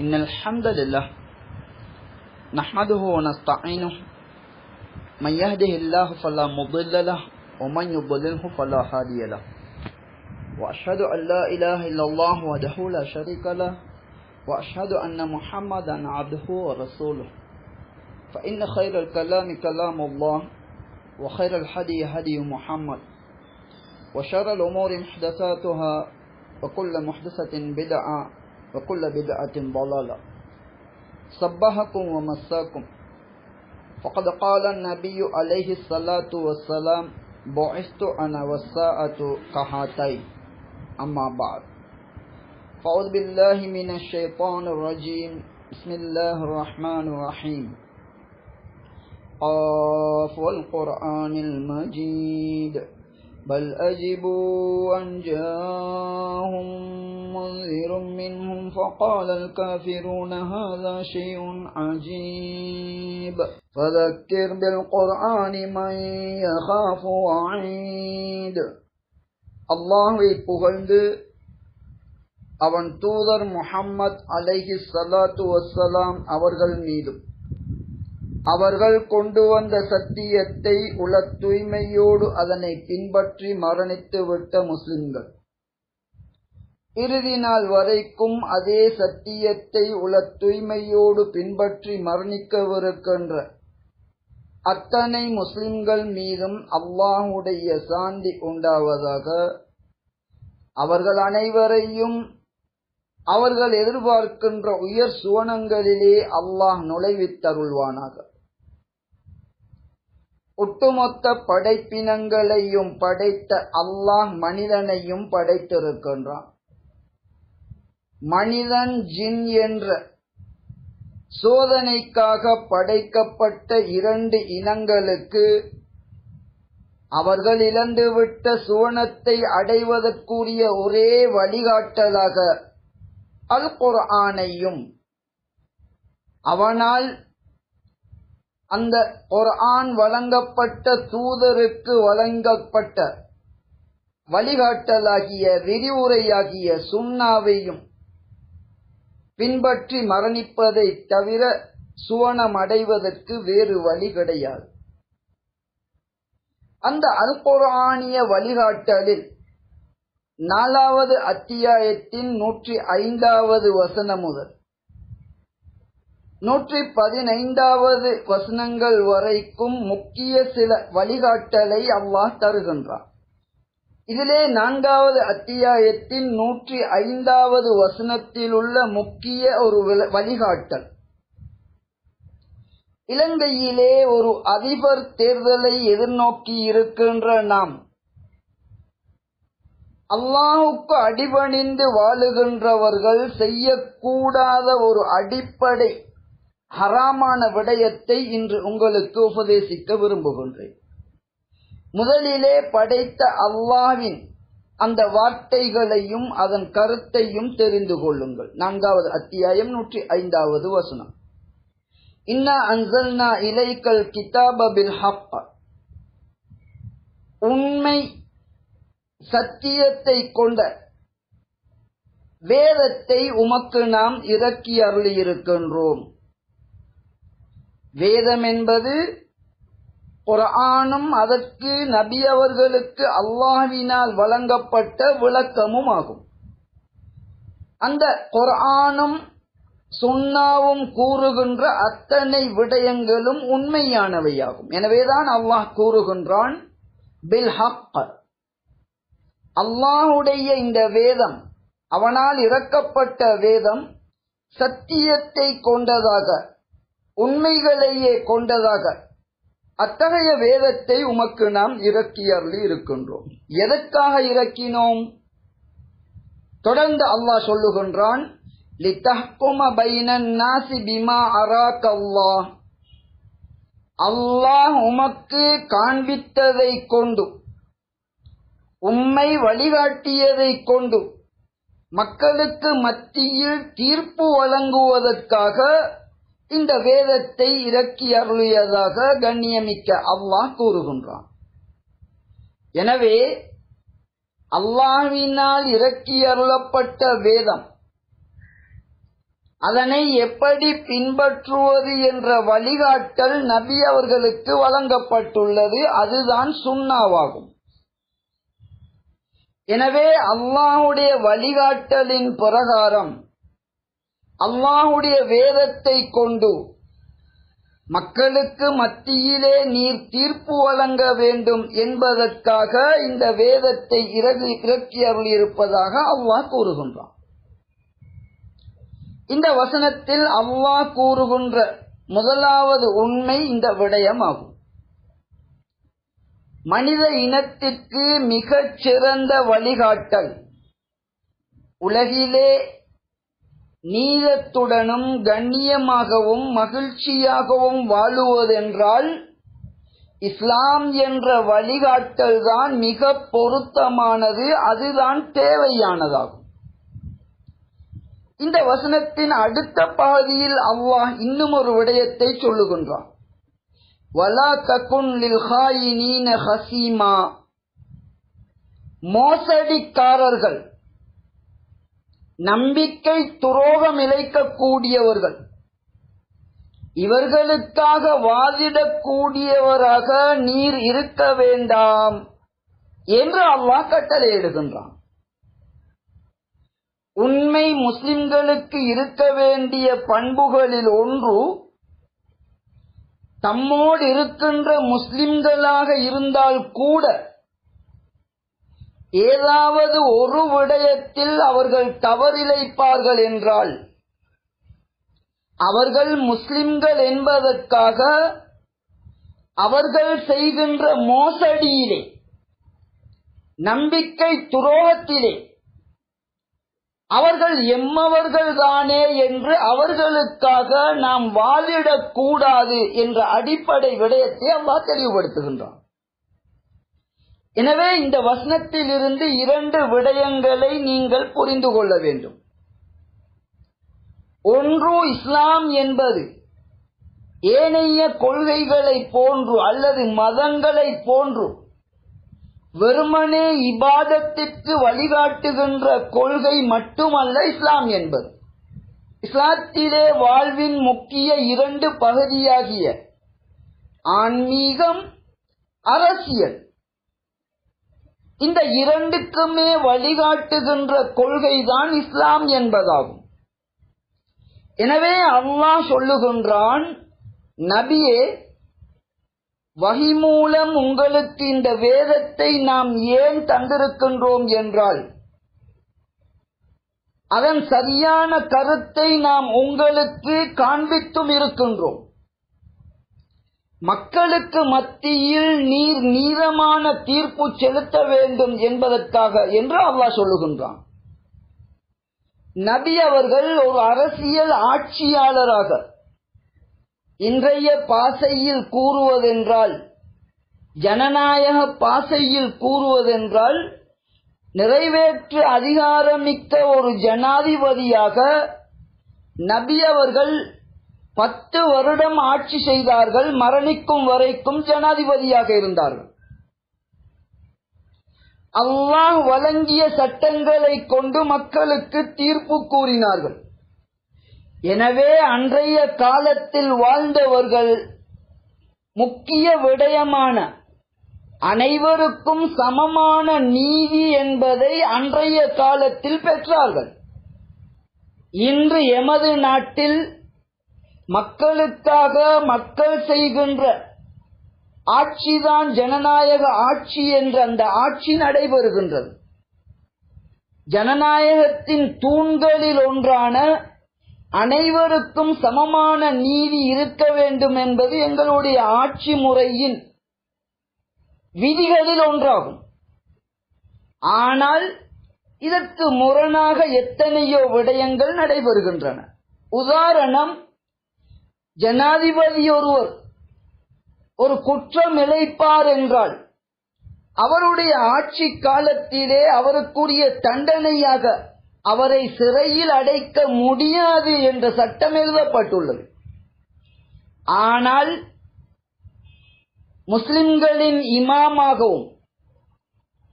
إن الحمد لله نحمده ونستعينه. من يهده الله فلا مضل له ومن يضلله فلا هادي له. وأشهد أن لا إله إلا الله وحده لا شريك له وأشهد أن محمدا عبده ورسوله. فإن خير الكلام كلام الله وخير الهدي هدي محمد وشر الأمور محدثاتها وكل محدثة بدعة وكل بدعة ضلالة. صبحكم ومساكم. فقد قال النبي عليه الصلاة والسلام بعثت أنا والساعة كهاتين. أما بعد. فأعوذ بالله من الشيطان الرجيم. بسم الله الرحمن الرحيم. قاف والقرآن المجيد. بل أجبوا أن جاءهم منذر منهم فقال الكافرون هذا شيء عجيب فذكر بالقرآن من يخاف وعيد அல்லாஹை புகழ்ந்து அவன் தூதர் முஹம்மத் அலைஹி சலாத்து வசலாம் அவர்கள் மீதும் அவர்கள் கொண்டு வந்த சத்தியத்தை உல தூய்மையோடு அதனை பின்பற்றி மரணித்து விட்ட முஸ்லிம்கள். இறுதி நாள் வரைக்கும் அதே சத்தியத்தை உல தூய்மையோடு பின்பற்றி மரணிக்கவிருக்கின்ற அத்தனை முஸ்லிம்கள் மீதும் அல்லாஹுடைய சாந்தி உண்டாவதாக அவர்கள் அனைவரையும் அவர்கள் எதிர்பார்க்கின்ற உயர் சுவனங்களிலே அல்லாஹ் நுழைவித்தருள்வானாக. ஒட்டுமொத்த படைப்பினங்களையும் படைத்த அல்லாஹ் மனிதனையும் படைத்திருக்கின்றான். மனிதன் ஜின் என்ற சோதனைக்காக படைக்கப்பட்ட இரண்டு இனங்களுக்கு அவர்கள் இழந்துவிட்ட சுவனத்தை அடைவதற்குரிய ஒரே வழிகாட்டலாக அல் குர்ஆனையும் அவனால் அந்த குர்ஆன் வழங்கப்பட்ட தூதருக்கு வழங்கப்பட்ட வழிகாட்டலாகிய விரிவுரையாகிய சுண்ணாவையும் பின்பற்றி மரணிப்பதை தவிர சுவனம் அடைவதற்கு வேறு வழி கிடையாது. அந்த அல் வழிகாட்டலில் நாலாவது அத்தியாயத்தின் நூற்றி ஐந்தாவது வசனம் முதல் நூற்றி பதினைந்தாவது வசனங்கள் வரைக்கும் முக்கிய சில வழிகாட்டலை அல்லாஹ் தருகின்றான். இதிலே நான்காவது அத்தியாயத்தின் நூற்றி ஐந்தாவது வசனத்தில் உள்ள முக்கிய ஒரு வழிகாட்டல். இலங்கையிலே ஒரு அதிபர் தேர்தலை எதிர்நோக்கி இருக்கின்ற நாம் அல்லாஹுக்கு அடிபணிந்து வாழுகின்றவர்கள் செய்யக்கூடாத ஒரு அடிப்படை ஹராமான விடயத்தை இன்று உங்களுக்கு உபதேசிக்க விரும்புகின்றேன். முதலிலே படைத்த அல்லாவின் அந்த வார்த்தைகளையும் அதன் கருத்தையும் தெரிந்து கொள்ளுங்கள். நான்காவது அத்தியாயம் நூற்றி ஐந்தாவது வசனம். இன்னா அன்சல்னா இலைக்கல் கிதாப ஹப்பா உண்மை சத்தியத்தை கொண்ட வேதத்தை உமக்கு நாம் இறக்கி அருளியிருக்கின்றோம். வேதம் என்பது குரானும் அதற்கு நபி அவர்களுக்கு அல்லாஹினால் வழங்கப்பட்ட விளக்கமும் ஆகும். அந்த குரானும் சுண்ணாவும் கூறுகின்ற அத்தனை விடயங்களும் உண்மையானவையாகும். எனவேதான் அல்லாஹ் கூறுகின்றான் பில் ஹக். அல்லாஹுடைய இந்த வேதம் அவனால் இறக்கப்பட்ட வேதம் சத்தியத்தை கொண்டதாக உண்மைகளையே கொண்டதாக அத்தகைய வேதத்தை உமக்கு நாம் இறக்கி அருளி இருக்கின்றோம். எதற்காக இறக்கினோம்? தொடர்ந்து அல்லாஹ் சொல்லுகின்றான் அல்லாஹ் உமக்கு காண்பித்ததை கொண்டு உம்மை வழிகாட்டியதை கொண்டு மக்களுக்கு மத்தியில் தீர்ப்பு வழங்குவதற்காக இந்த வேதத்தை இறக்கி அருளியதாக கண்ணியமிக்க அல்லாஹ் கூறுகின்றான். எனவே அல்லாஹினால் இறக்கி அருளப்பட்ட வேதம் அதனை எப்படி பின்பற்றுவது என்ற வழிகாட்டல் நபி அவர்களுக்கு வழங்கப்பட்டுள்ளது. அதுதான் சுண்ணாவாகும். எனவே அல்லாஹுடைய வழிகாட்டலின் பிரகாரம் அல்லாஹுடைய வேதத்தை கொண்டு மக்களுக்கு மத்தியிலே நீர் தீர்ப்பு வழங்க வேண்டும் என்பதற்காக இந்த வேதத்தை இறக்கி அருளியிருப்பதாக அல்லாஹ் கூறுகின்றான். இந்த வசனத்தில் அல்லாஹ் கூறுகின்ற முதலாவது உண்மை இந்த விடயமாகும். மனித இனத்திற்கு மிகச் சிறந்த வழிகாட்டல் உலகிலே நீளத்துடனும் கண்ணியமாகவும் மகிழ்ச்சியாகவும் வாழுவதென்றால் இஸ்லாம் என்ற வழிகாட்டல் தான் மிக பொருத்தமானது அதுதான் தேவையானதாகும். இந்த வசனத்தின் அடுத்த பகுதியில் அல்லாஹ் இன்னும் ஒரு விடயத்தை சொல்லுகின்றான். வலா தகுன் லில் ஹசீமா. மோசடிக்காரர்கள் நம்பிக்கை துரோகம் இழைக்கக்கூடியவர்கள். இவர்களுக்காக வாதிடக்கூடியவராக நீர் இருக்க வேண்டாம் என்று அல்லாஹ் கட்டளையிடுகின்றான் உண்மை முஸ்லிம்களுக்கு இருக்க வேண்டிய பண்புகளில் ஒன்று தம்மோடு இருக்கின்ற முஸ்லிம்களாக இருந்தால் கூட ஏதாவது ஒரு விடயத்தில் அவர்கள் தவறிழைப்பார்கள் என்றால் அவர்கள் முஸ்லிம்கள் என்பதற்காக அவர்கள் செய்கின்ற மோசடியிலே நம்பிக்கை துரோகத்திலே அவர்கள் எம்மவர்கள் தானே என்று அவர்களுக்காக நாம் வாழிடக்கூடாது என்ற அடிப்படை விடயத்தை அவ்வா தெளிவுபடுத்துகின்றான். எனவே இந்த வசனத்திலிருந்து இரண்டு விடயங்களை நீங்கள் புரிந்து கொள்ள வேண்டும். ஒன்று இஸ்லாம் என்பது ஏனைய கொள்கைகளை போன்று அல்லது மதங்களை போன்று வெறுமனே இபாதத்திற்கு வழிகாட்டுகின்ற கொள்கை மட்டுமல்ல இஸ்லாம் என்பது. இஸ்லாத்திலே வாழ்வின் முக்கிய இரண்டு பகுதியாகிய ஆன்மீகம் அரசியல். இந்த இரண்டுக்குமே வழிகாட்டுகின்ற கொள்கைதான் இஸ்லாம் என்பதாகும். எனவே அல்லாஹ் சொல்லுகின்றான் நபியே வகி மூலம் உங்களுக்கு இந்த வேதத்தை நாம் ஏன் தந்திருக்கின்றோம் என்றால் அதன் சரியான கருத்தை நாம் உங்களுக்கு காண்பித்தும் இருக்கின்றோம். மக்களுக்கு மத்தியில் நீர் நீதமான தீர்ப்பு செலுத்த வேண்டும் என்பதற்காக என்று அல்லாஹ் சொல்லுகின்றான். நபி அவர்கள் ஒரு அரசியல் ஆட்சியாளராக இன்றைய பாசையில் கூறுவதென்றால் ஜனநாயக பாசையில் கூறுவதென்றால் நிறைவேற்று அதிகாரமிக்க ஒரு ஜனாதிபதியாக நபி அவர்கள் பத்து வருடம் ஆட்சி செய்தார்கள் மரணிக்கும் வரைக்கும் ஜனாதிபதியாக இருந்தார்கள். அல்லாஹ் வழங்கிய சட்டங்களை கொண்டு மக்களுக்கு தீர்ப்பு கூறினார்கள். எனவே அன்றைய காலத்தில் வாழ்ந்தவர்கள் முக்கிய விடயமான அனைவருக்கும் சமமான நீதி என்பதை அன்றைய காலத்தில் பெற்றார்கள். இன்று எமது நாட்டில் மக்களுக்காக மக்கள் செய்கின்ற ஆட்சிதான் ஜனநாயக ஆட்சி என்ற அந்த ஆட்சி நடைபெறுகின்றது. ஜனநாயகத்தின் தூண்களில் ஒன்றான அனைவருக்கும் சமமான நீதி இருக்க வேண்டும் என்பது எங்களுடைய ஆட்சி முறையின் விதிகளில் ஒன்றாகும். ஆனால் இதற்கு முரணாக எத்தனையோ விடயங்கள் நடைபெறுகின்றன. உதாரணம் ஜனாதிபதி ஒருவர் ஒரு குற்றம் இழைப்பார் என்றால் அவருடைய ஆட்சி காலத்திலே அவருக்குரிய தண்டனையாக அவரை சிறையில் அடைக்க முடியாது என்ற சட்டம் எழுதப்பட்டுள்ளது. ஆனால் முஸ்லிம்களின் இமாமாகவும்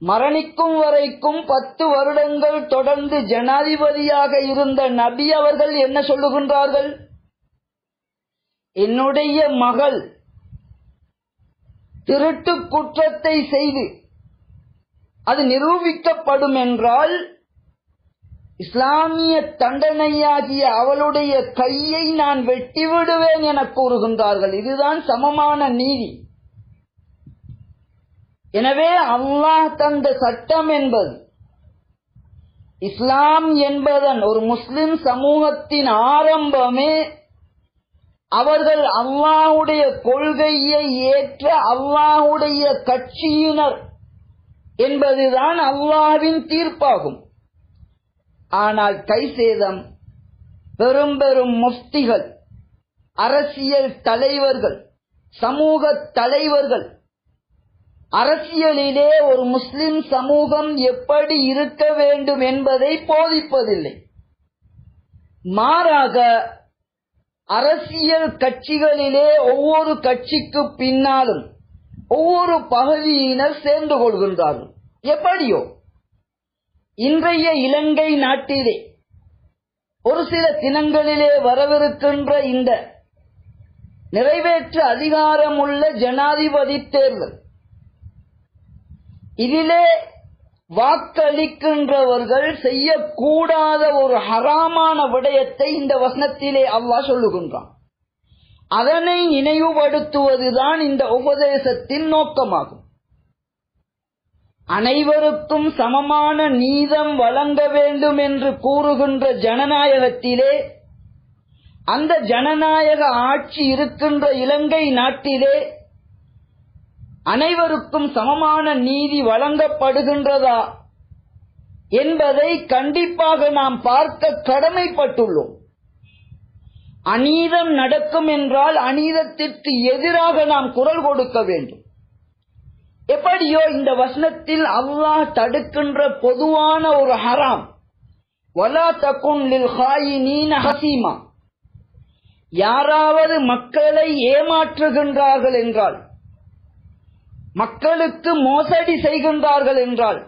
மரணிக்கும் வரைக்கும் பத்து வருடங்கள் தொடர்ந்து ஜனாதிபதியாக இருந்த நபி அவர்கள் என்ன சொல்லுகின்றார்கள்? என்னுடைய மகள் திருட்டு குற்றத்தை செய்து அது நிரூபிக்கப்படும் என்றால் இஸ்லாமிய தண்டனையாகிய அவளுடைய கையை நான் வெட்டிவிடுவேன் என கூறுகின்றார்கள். இதுதான் சமமான நீதி. எனவே அல்லாஹ் தந்த சட்டம் என்பது இஸ்லாம் என்பதன் ஒரு முஸ்லிம் சமூகத்தின் ஆரம்பமே அவர்கள் அல்லாஹுடைய கொள்கையை ஏற்ற அல்லாஹுடைய கட்சியினர் என்பதுதான் அல்லாஹ்வின் தீர்ப்பாகும். ஆனால் கைசேதம் பெரும் பெரும் முஃப்திகள் அரசியல் தலைவர்கள் சமூக தலைவர்கள் அரசியலிலே ஒரு முஸ்லிம் சமூகம் எப்படி இருக்க வேண்டும் என்பதை போதிப்பதில்லை. மாறாக அரசியல் கட்சிகளிலே ஒவ்வொரு கட்சிக்கு பின்னாலும் ஒவ்வொரு பகுதியினர் சேர்ந்து கொள்கின்றார்கள். எப்படியோ? இன்றைய இலங்கை நாட்டிலே ஒரு சில தினங்களிலே வரவிருக்கின்ற இந்த நிறைவேற்று அதிகாரமுள்ள ஜனாதிபதி தேர்தல் இதிலே வாக்களிக்கின்றவர்கள் செய்யக்கூடாத ஒரு ஹராமான விடயத்தை இந்த வசனத்திலே அல்லாஹ் சொல்லுகின்றான். அதனை நினைவுபடுத்துவதுதான் இந்த உபதேசத்தின் நோக்கமாகும். அனைவருக்கும் சமமான நீதம் வழங்க வேண்டும் என்று கூறுகின்ற ஜனநாயகத்திலே அந்த ஜனநாயக ஆட்சி இருக்கின்ற இலங்கை நாட்டிலே அனைவருக்கும் சமமான நீதி வழங்கப்படுகின்றதா என்பதை கண்டிப்பாக நாம் பார்க்க கடமைப்பட்டுள்ளோம். அநீதம் நடக்கும் என்றால் அநீதத்திற்கு எதிராக நாம் குரல் கொடுக்க வேண்டும். எப்படியோ இந்த வசனத்தில் அல்லாஹ் தடுக்கின்ற பொதுவான ஒரு ஹராம். வலா தக்கும் லில் ஹசீமா. யாராவது மக்களை ஏமாற்றுகின்றார்கள் என்றால் மக்களுக்கு மோசடி செய்கின்றார்கள் என்றால்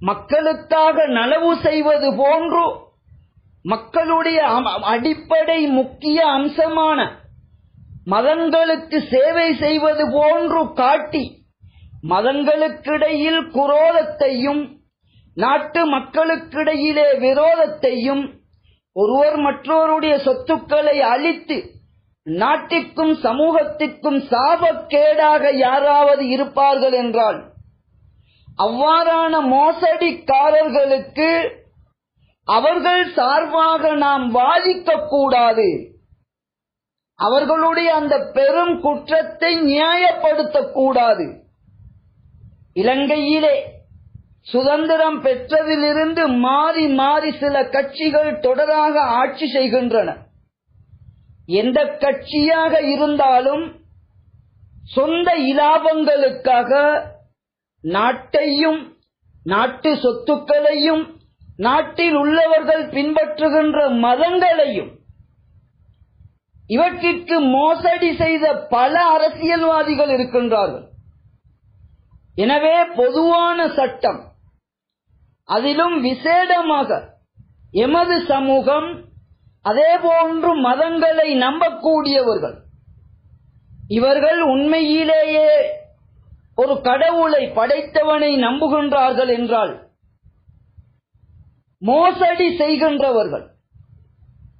மக்களுக்காக நலவு செய்வது போன்று மக்களுடைய அடிப்படை முக்கிய அம்சமான மதங்களுக்கு சேவை செய்வது போன்று காட்டி மதங்களுக்கிடையில் குரோதத்தையும் நாட்டு மக்களுக்கிடையிலே விரோதத்தையும் ஒருவர் மற்றவருடைய சொத்துக்களை அழித்து நாட்டிற்கும் சமூகத்திற்கும் சாபக்கேடாக யாராவது இருப்பார்கள் என்றால் அவ்வாறான மோசடிக்காரர்களுக்கு அவர்கள் சார்பாக நாம் வாதிக்கக்கூடாது அவர்களுடைய அந்த பெரும் குற்றத்தை நியாயப்படுத்தக்கூடாது இலங்கையிலே சுதந்திரம் பெற்றதிலிருந்து மாறி மாறி சில கட்சிகள் தொடராக ஆட்சி செய்கின்றன. எந்த கட்சியாக இருந்தாலும் சொந்த இலாபங்களுக்காக நாட்டையும் நாட்டு சொத்துக்களையும் நாட்டில் உள்ளவர்கள் பின்பற்றுகின்ற மதங்களையும் இவற்றிற்கு மோசடி செய்த பல அரசியல்வாதிகள் இருக்கின்றார்கள். எனவே பொதுவான சட்டம் அதிலும் விசேடமாக எமது சமூகம் அதே போன்று மதங்களை நம்பக்கூடியவர்கள். இவர்கள் உண்மையிலேயே ஒரு கடவுளை படைத்தவனை நம்புகின்றார்கள் என்றால் மோசடி செய்கின்றவர்கள்.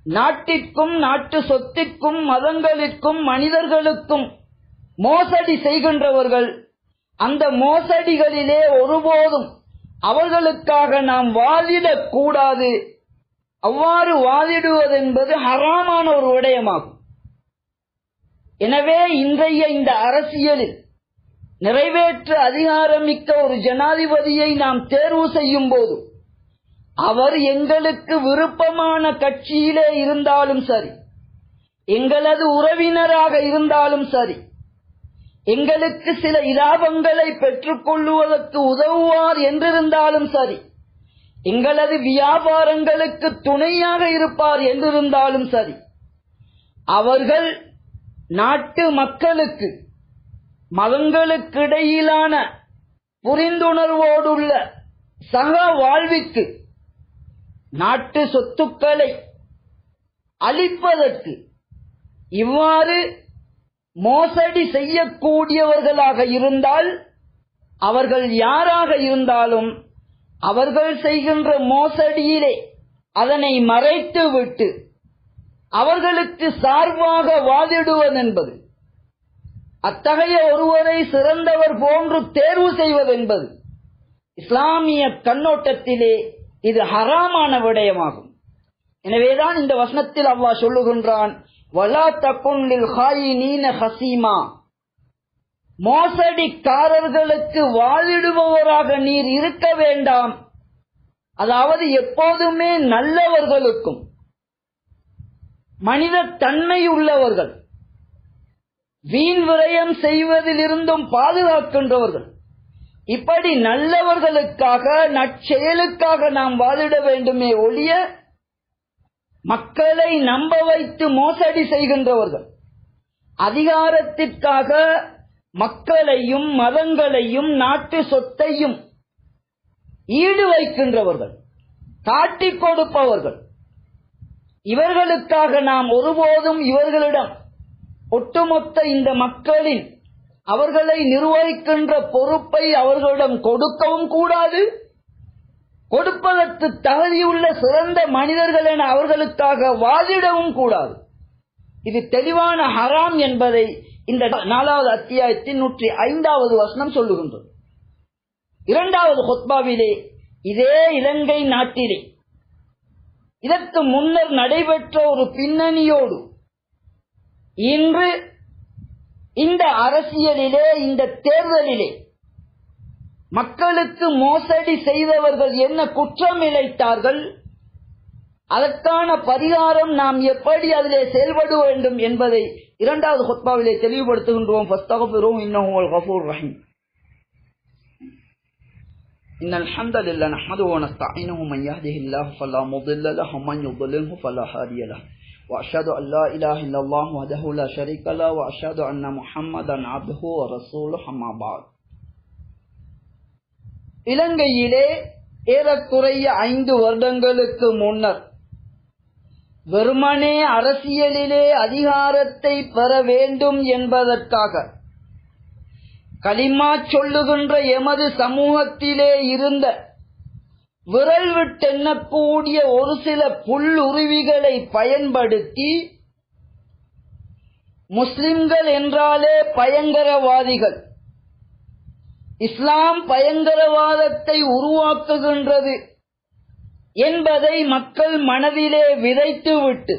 நாட்டிற்கும் நாட்டு சொத்திற்கும் மதங்களுக்கும் மனிதர்களுக்கும் மோசடி செய்கின்றவர்கள். அந்த மோசடிகளிலே ஒருபோதும் அவர்களுக்காக நாம் வாதிடக் அவ்வாறு அவ்வாறு வாதிடுவதென்பது ஹராமான ஒரு விடயமாகும். எனவே இன்றைய இந்த அரசியலில் நிறைவேற்று அதிகாரமிக்க ஒரு ஜனாதிபதியை நாம் தேர்வு செய்யும் போது அவர் எங்களுக்கு விருப்பமான கட்சியிலே இருந்தாலும் சரி எங்களது உறவினராக இருந்தாலும் சரி எங்களுக்கு சில இலாபங்களை பெற்றுக்கொள்ளுவதற்கு உதவுவார் என்றிருந்தாலும் சரி எங்களது வியாபாரங்களுக்கு துணையாக இருப்பார் என்றிருந்தாலும் சரி அவர்கள் நாட்டு மக்களுக்கு மதங்களுக்கிடையிலான புரிந்துணர்வோடுள்ள சக வாழ்விற்கு நாட்டு சொத்துக்களை அளிப்பதற்கு இவ்வாறு மோசடி செய்யக்கூடியவர்களாக இருந்தால் அவர்கள் யாராக இருந்தாலும் அவர்கள் செய்கின்ற மோசடியிலே அதனை மறைத்துவிட்டு அவர்களுக்கு சார்பாக வாதிடுவதென்பது அத்தகைய ஒருவரை சிறந்தவர் போன்று தேர்வு செய்வதென்பது இஸ்லாமிய கண்ணோட்டத்திலே இது ஹராமான விடயமாகும். எனவேதான் இந்த வசனத்தில் அவ்வா சொல்லுகின்றான் வலா தக்குன்லில் ஹசீமா. மோசடிக்காரர்களுக்கு வாழிடுபவராக நீர் இருக்க வேண்டாம். அதாவது எப்போதுமே நல்லவர்களுக்கும் மனித தன்மை உள்ளவர்கள் வீண் விரயம் செய்வதிலிருந்தும் பாதுகாக்கின்றவர்கள். இப்படி நல்லவர்களுக்காக நற்செயலுக்காக நாம் வாதிட வேண்டுமே ஒழிய மக்களை நம்ப வைத்து மோசடி செய்கின்றவர்கள் அதிகாரத்திற்காக மக்களையும் மதங்களையும் நாட்டு சொத்தையும் ஈடு வைக்கின்றவர்கள் காட்டி கொடுப்பவர்கள். இவர்களுக்காக நாம் ஒருபோதும் இவர்களிடம் ஒட்டுமொத்த இந்த மக்களின் அவர்களை நிர்வகிக்கின்ற பொறுப்பை அவர்களிடம் கொடுக்கவும் கூடாது. கொடுப்பதற்கு தகுதியுள்ள சிறந்த மனிதர்கள் என அவர்களுக்காக வாதிடவும் கூடாது. இது தெளிவான ஹராம் என்பதை இந்த நாலாவது அத்தியாயத்தின் நூற்றி ஐந்தாவது வசனம் சொல்லுகின்றது. இரண்டாவது ஹொத்பாவிலே இதே இலங்கை நாட்டிலே இதற்கு முன்னர் நடைபெற்ற ஒரு பின்னணியோடு இன்று இந்த அரசியலிலே இந்த தேர்தலிலே மக்களுக்கு மோசடி செய்தவர்கள் என்ன குற்றம் இழைத்தார்கள் அதற்கான பரிகாரம் நாம் எப்படி அதிலே செயல்பட வேண்டும் என்பதை இரண்டாவது ஹொத்பாவிலே தெளிவுபடுத்துகின்றோம் ஃபஸ்தகஃபிரும் இன்னஹு வல் கஃபூர் ரஹீம் إن الحمد لله نحمده ونستعينه من يهده الله فلا مضل له ومن يضلله فلا هادي له وأشهد أن لا إله إلا الله وحده لا شريك له وأشهد أن محمدا عبده ورسوله أما بعد இலங்கையிலே ஏறக்குறைய ஐந்து வருடங்களுக்கு முன்னர் வெறுமனே அரசியலிலே அதிகாரத்தை பெற வேண்டும் என்பதற்காக. களிமா சொல்லுகின்ற எமது சமூகத்திலே இருந்த விரல் விட்டெண்ணக்கூடிய ஒரு சில புல்லுருவிகளை பயன்படுத்தி முஸ்லிம்கள் என்றாலே பயங்கரவாதிகள். இஸ்லாம் பயங்கரவாதத்தை உருவாக்குகின்றது. என்பதை மக்கள் மனதிலே விதைத்துவிட்டு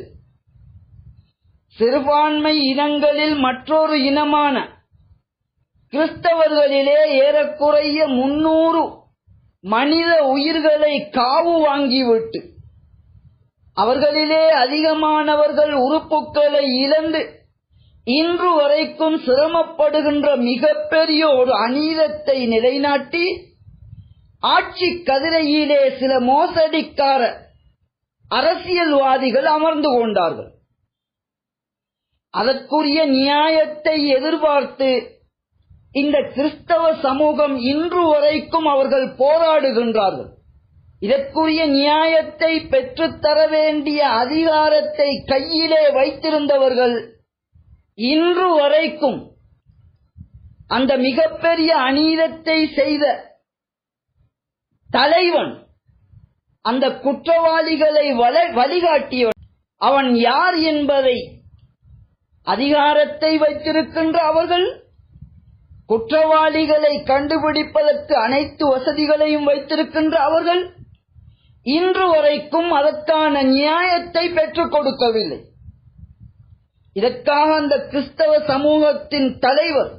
சிறுபான்மை இனங்களில் மற்றொரு இனமான கிறிஸ்தவர்களிலே ஏறக்குறைய முன்னூறு மனித உயிர்களை காவு வாங்கிவிட்டு அவர்களிலே அதிகமானவர்கள் உறுப்புகளை இழந்து இன்று வரைக்கும் சிரமப்படுகின்ற மிகப்பெரிய ஒரு அநீதத்தை நிலைநாட்டி ஆட்சி கதிரையிலே சில மோசடிக்கார அரசியல்வாதிகள் அமர்ந்து கொண்டார்கள். அதற்குரிய நியாயத்தை எதிர்பார்த்து இந்த கிறிஸ்தவ சமூகம் இன்று வரைக்கும் அவர்கள் போராடுகின்றார்கள். இதற்குரிய நியாயத்தை பெற்றுத்தர வேண்டிய அதிகாரத்தை கையிலே வைத்திருந்தவர்கள் இன்று வரைக்கும் அந்த மிகப்பெரிய அநீதத்தை செய்த தலைவன். அந்த குற்றவாளிகளை வழிகாட்டியவன். அவன் யார் என்பதை அதிகாரத்தை வைத்திருக்கின்ற அவர்கள் குற்றவாளிகளை கண்டுபிடிப்பதற்கு அனைத்து வசதிகளையும் வைத்திருக்கின்ற அவர்கள் இன்று வரைக்கும் அதற்கான நியாயத்தை பெற்றுக் கொடுக்கவில்லை. இதற்காக அந்த கிறிஸ்தவ சமூகத்தின் தலைவர்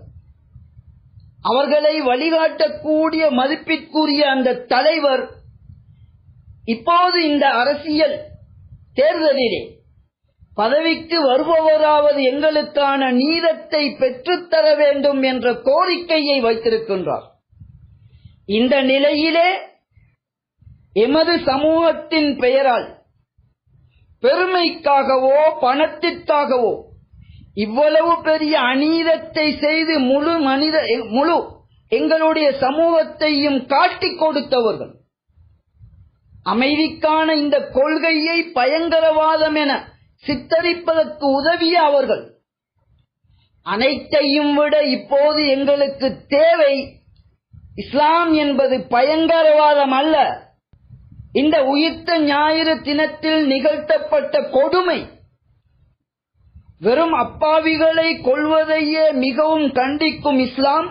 அவர்களை வழிகாட்டக்கூடிய மதிப்பிற்குரிய அந்த தலைவர் இப்போது இந்த அரசியல் தேர்தலிலே பதவிக்கு வருபவராவது எங்களுக்கான நீதத்தை பெற்றுத்தர வேண்டும் என்ற கோரிக்கையை வைத்திருக்கின்றார். இந்த நிலையிலே எமது சமூகத்தின் பெயரால் பெருமைக்காகவோ பணத்திற்காகவோ இவ்வளவு பெரிய அநீதத்தை செய்து முழு மனித முழு எங்களுடைய சமூகத்தையும் காட்டிக் கொடுத்தவர்கள். அமைதிக்கான இந்த கொள்கையை பயங்கரவாதம் என சித்தரிப்பதற்கு உதவிய அவர்கள். அனைத்தையும் விட இப்போது எங்களுக்கு தேவை இஸ்லாம் என்பது பயங்கரவாதம் அல்ல. இந்த உயிர்த்த ஞாயிறு தினத்தில் நிகழ்த்தப்பட்ட கொடுமை வெறும் அப்பாவிகளை கொள்வதையே மிகவும் கண்டிக்கும் இஸ்லாம்.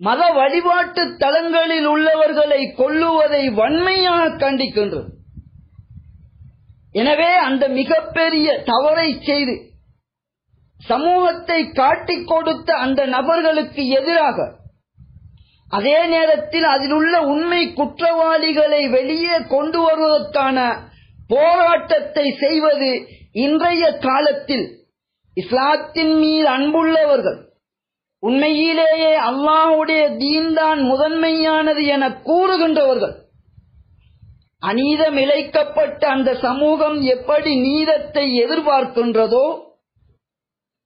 மத வழிபாட்டு தலங்களில் உள்ளவர்களை கொல்லுவதை வன்மையாக கண்டிக்கின்றது. எனவே அந்த மிகப்பெரிய தவறை செய்து சமூகத்தை காட்டிக் கொடுத்த அந்த நபர்களுக்கு எதிராக அதே நேரத்தில் அதில் உள்ள உண்மை குற்றவாளிகளை வெளியே கொண்டு வருவதற்கான போராட்டத்தை செய்வது இன்றைய காலத்தில் இஸ்லாத்தின் மீது அன்புள்ளவர்கள் உண்மையிலேயே அல்லாஹுடைய தீன்தான் முதன்மையானது என கூறுகின்றவர்கள் அநீதம் இழைக்கப்பட்ட அந்த சமூகம் எப்படி நீதத்தை எதிர்பார்க்கின்றதோ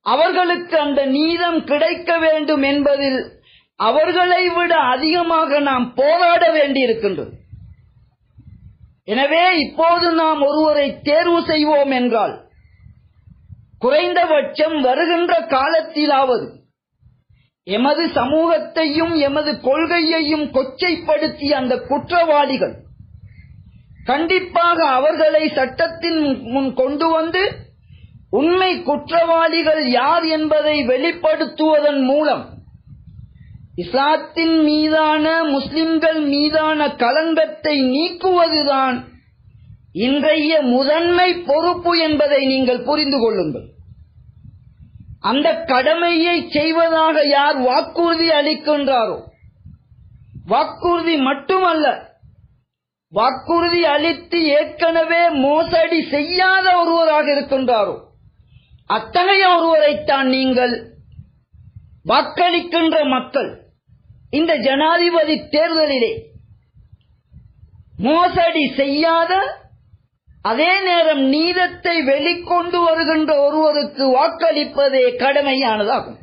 அவர்களுக்கு அந்த நீதம் கிடைக்க வேண்டும் என்பதில் அவர்களை விட அதிகமாக நாம் போராட வேண்டியிருக்கின்றது. எனவே இப்போது நாம் ஒருவரை தேர்வு செய்வோம் என்றால் குறைந்தபட்சம் வருகின்ற காலத்திலாவது எமது சமூகத்தையும் எமது கொள்கையையும் கொச்சைப்படுத்திய அந்த குற்றவாளிகள் கண்டிப்பாக அவர்களை சட்டத்தின் முன் கொண்டு வந்து உண்மை குற்றவாளிகள் யார் என்பதை வெளிப்படுத்துவதன் மூலம் இஸ்லாத்தின் மீதான முஸ்லிம்கள் மீதான களங்கத்தை நீக்குவதுதான் இன்றைய முதன்மை பொறுப்பு என்பதை நீங்கள் புரிந்து கொள்ளுங்கள். அந்த கடமையை செய்வதாக யார் வாக்குறுதி அளிக்கின்றாரோ? வாக்குறுதி மட்டுமல்ல வாக்குறுதி அளித்து ஏற்கனவே மோசடி செய்யாத ஒருவராக இருக்கின்றாரோ? அத்தகைய ஒருவரைத்தான் நீங்கள் வாக்களிக்கின்ற மக்கள். இந்த ஜனாதிபதி தேர்தலிலே மோசடி செய்யாத அதே நேரம் நீதத்தை வெளிக்கொண்டு வருகின்ற ஒருவருக்கு வாக்களிப்பதே கடமையானதாகும்.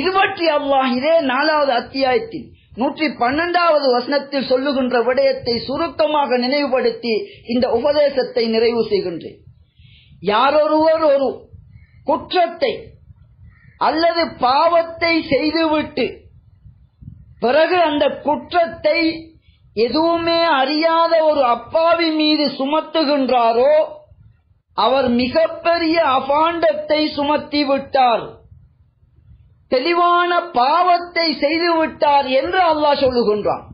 இது பற்றி அல்லாஹ் இதே நாலாவது அத்தியாயத்தில் நூற்றி பன்னெண்டாவது வசனத்தில் சொல்லுகின்ற விடயத்தை சுருக்கமாக நினைவுபடுத்தி இந்த உபதேசத்தை நிறைவு செய்கின்றேன். யாரொருவர் ஒரு குற்றத்தை அல்லது பாவத்தை செய்துவிட்டு பிறகு அந்த குற்றத்தை எதுவுமே அறியாத ஒரு அப்பாவி மீது சுமத்துகின்றாரோ அவர் மிகப்பெரிய அபாண்டத்தை சுமத்தி விட்டார். தெளிவான பாவத்தை செய்து விட்டார் என்று அல்லாஹ் சொல்லுகின்றான்.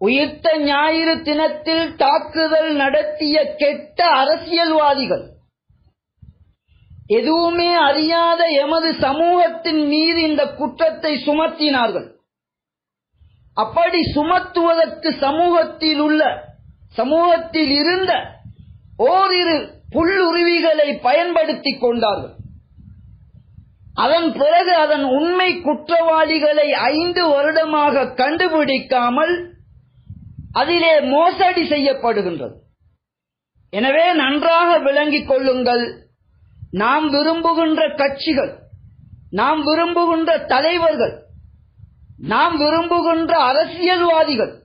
உயிர்த்த ஞாயிறு தினத்தில் தாக்குதல் நடத்திய கெட்ட அரசியல்வாதிகள் எதுவுமே அறியாத எமது சமூகத்தின் மீது இந்த குற்றத்தை சுமத்தினார்கள். அப்படி சுமத்துவதற்கு சமூகத்தில் உள்ள சமூகத்தில் இருந்த ஓரிரு புல்லுருவிகளை பயன்படுத்திக் கொண்டார்கள். அதன் பிறகு அதன் உண்மை குற்றவாளிகளை ஐந்து வருடமாக கண்டுபிடிக்காமல் அதிலே மோசடி செய்யப்படுகின்றது. எனவே நன்றாக விளங்கிக் கொள்ளுங்கள். நாம் விரும்புகின்ற கட்சிகள் நாம் விரும்புகின்ற தலைவர்கள் நாம் விரும்புகின்ற அரசியல்வாதிகள்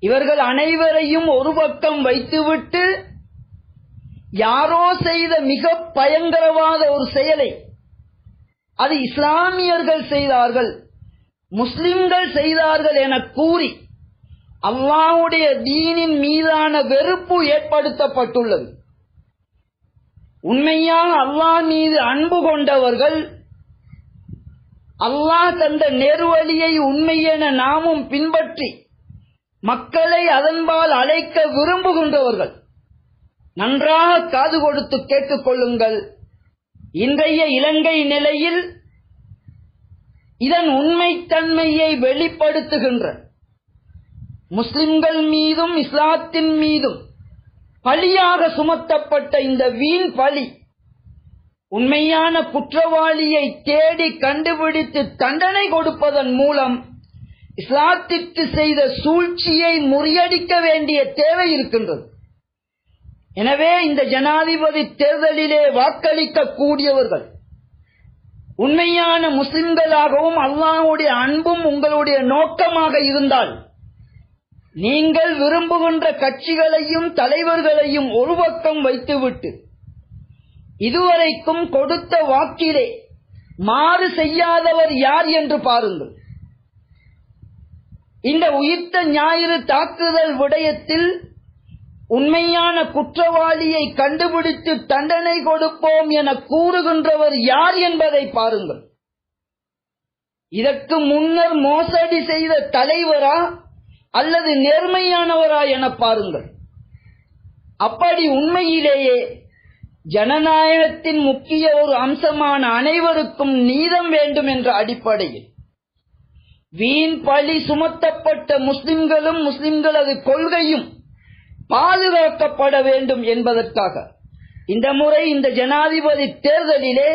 இவர்கள் அனைவரையும் ஒரு பக்கம் வைத்துவிட்டு யாரோ செய்த மிக பயங்கரவாத ஒரு செயலை அது இஸ்லாமியர்கள் செய்தார்கள் முஸ்லிம்கள் செய்தார்கள் என கூறி அல்லாஹ்வுடைய தீனின் மீதான வெறுப்பு ஏற்படுத்தப்பட்டுள்ளது. உண்மையான அல்லாஹ் மீது அன்பு கொண்டவர்கள் அல்லாஹ் தந்த நேர்வழியை உண்மையென நாமும் பின்பற்றி மக்களை அதன்பால் அழைக்க விரும்புகின்றவர்கள் நன்றாக காது கொடுத்து கேட்டுக்கொள்ளுங்கள் இன்றைய இலங்கை நிலையில் இதன் உண்மைத்தன்மையை வெளிப்படுத்துகின்ற முஸ்லிம்கள் மீதும் இஸ்லாத்தின் மீதும் பழியாக சுமத்தப்பட்ட இந்த வீண் பழி உண்மையான குற்றவாளியை தேடி கண்டுபிடித்து தண்டனை கொடுப்பதன் மூலம் இஸ்லாத்திற்கு செய்த சூழ்ச்சியை முறியடிக்க வேண்டிய தேவை இருக்கின்றது. எனவே இந்த ஜனாதிபதி தேர்தலிலே வாக்களிக்க கூடியவர்கள் உண்மையான முஸ்லிம்களாகவும் அல்லாவுடைய அன்பும் உங்களுடைய நோக்கமாக இருந்தால் நீங்கள் விரும்புகின்ற கட்சிகளையும் தலைவர்களையும் ஒரு பக்கம் வைத்துவிட்டு இதுவரைக்கும் கொடுத்த வாக்கிலே மாறு செய்யாதவர் யார் என்று பாருங்கள். இந்த உயிர்த்த ஞாயிறு தாக்குதல் விடயத்தில் உண்மையான குற்றவாளியை கண்டுபிடித்து தண்டனை கொடுப்போம் என கூறுகின்றவர் யார் என்பதை பாருங்கள். இதற்கு முன்னர் மோசடி செய்த தலைவரா அல்லது நேர்மையானவரா என பாருங்கள். அப்படி உண்மையிலேயே ஜனநாயகத்தின் முக்கிய ஒரு அம்சமான அனைவருக்கும் நீதம் வேண்டும் என்ற அடிப்படையில் வீண் பழி சுமத்தப்பட்ட முஸ்லிம்களும் முஸ்லிம்களது கொள்கையும் பாதுகாக்கப்பட வேண்டும் என்பதற்காக இந்த முறை இந்த ஜனாதிபதி தேர்தலிலே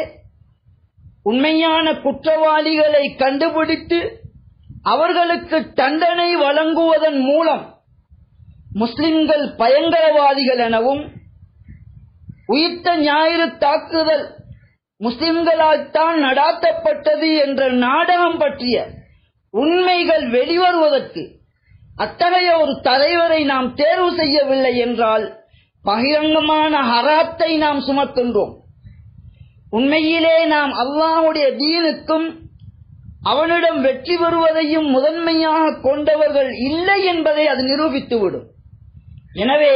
உண்மையான குற்றவாளிகளை கண்டுபிடித்து அவர்களுக்கு தண்டனை வழங்குவதன் மூலம் முஸ்லிம்கள் பயங்கரவாதிகள் எனவும் உயிர்த்த ஞாயிறு தாக்குதல் முஸ்லிம்களால் தான் நடாத்தப்பட்டது என்ற நாடகம் பற்றிய உண்மைகள் வெளிவருவதற்கு அத்தகைய ஒரு தலைவரை நாம் தேர்வு செய்யவில்லை என்றால் பகிரங்கமான ஹராத்தை நாம் சுமத்துகின்றோம் உண்மையிலே நாம் அல்லாஹுடைய தீனுக்கும் அவனிடம் வெற்றி பெறுவதையும் முதன்மையாக கொண்டவர்கள் இல்லை என்பதை அது நிரூபித்துவிடும். எனவே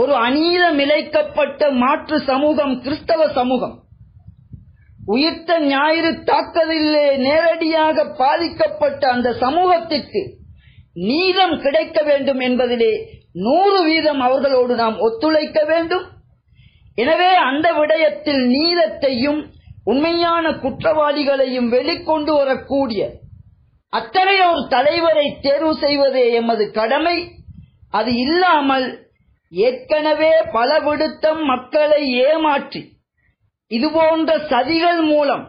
ஒரு அநீதம் இழைக்கப்பட்ட மாற்று சமூகம் கிறிஸ்தவ சமூகம். உயிர்த்த ஞாயிறு தாக்குதலிலே நேரடியாக பாதிக்கப்பட்ட அந்த சமூகத்திற்கு நீதம் கிடைக்க வேண்டும் என்பதிலே நூறு வீதம் அவர்களோடு நாம் ஒத்துழைக்க வேண்டும். எனவே அந்த விடயத்தில் நீதத்தையும் உண்மையான குற்றவாளிகளையும் வெளிக்கொண்டு வரக்கூடிய அத்தகைய ஒரு தலைவரை தேர்வு செய்வதே எமது கடமை. அது இல்லாமல் ஏற்கனவே பல விடுத்தம் மக்களை ஏமாற்றி இதுபோன்ற சதிகள் மூலம்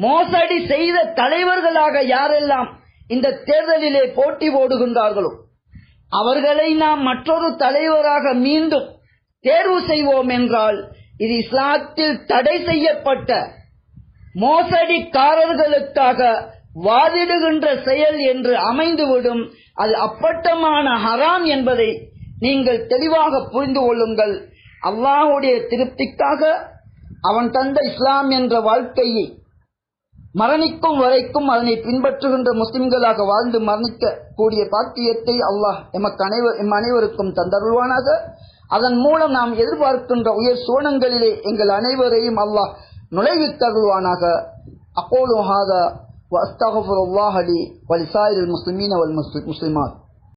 மோசடி செய்த தலைவர்களாக யாரெல்லாம் இந்த தேர்தலிலே போட்டி போடுகின்றார்களோ அவர்களை நாம் மற்றொரு தலைவராக மீண்டும் தேர்வு செய்வோம் என்றால் இது இஸ்லாத்தில் தடை செய்யப்பட்ட மோசடிக்காரர்களுக்காக வாதிடுகின்ற செயல் என்று அமைந்துவிடும் அது அப்பட்டமான ஹராம் என்பதை நீங்கள் தெளிவாக புரிந்து கொள்ளுங்கள் அல்லாஹுடைய திருப்திக்காக அவன் தந்த இஸ்லாம் என்ற வாழ்க்கையை மரணிக்கும் வரைக்கும் அதனை பின்பற்றுகின்ற முஸ்லிம்களாக வாழ்ந்து மரணிக்க கூடிய பாக்கியத்தை அல்லாஹ் எமக்கு அனைவர் எம் அனைவருக்கும் தந்தருள்வானாக அதன் மூலம் நாம் எதிர்பார்க்கின்ற உயர் சோனங்களிலே எங்கள் அனைவரையும் அல்லாஹ் நுழைவித்தருள்வானாக அக்கோலு ஹாதா واستغفر الله لي ولسائر المسلمين والمسلمات